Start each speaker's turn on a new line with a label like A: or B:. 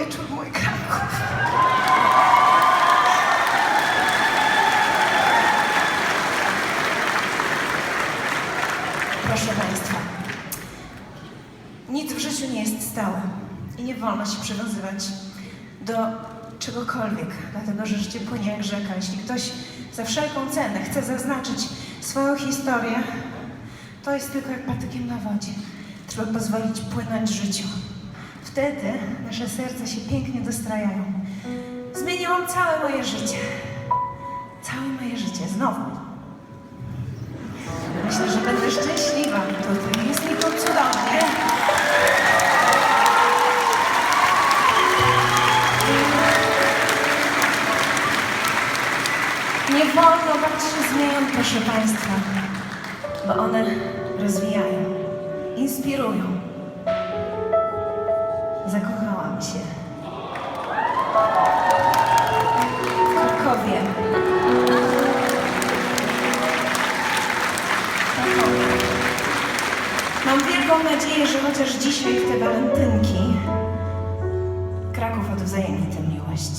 A: wieczór, mój Kraków. Proszę Państwa, nic w życiu nie jest stałe i nie wolno się przywiązywać do czegokolwiek, dlatego że życie płynie jak rzeka. Jeśli ktoś za wszelką cenę chce zaznaczyć swoją historię, to jest tylko jak patykiem na wodzie. Trzeba pozwolić płynąć życiu. Wtedy nasze serca się pięknie dostrajają. Zmieniłam całe moje życie. Całe moje życie. Znowu. Myślę, że będę szczęśliwa tutaj. Jest mi tu cudownie. Nie wolno bać się zmian, proszę Państwa, bo one rozwijają, inspirują. Się w. Krakowie. Mam wielką nadzieję, że chociaż dzisiaj w te walentynki Kraków odwzajemni tę miłość.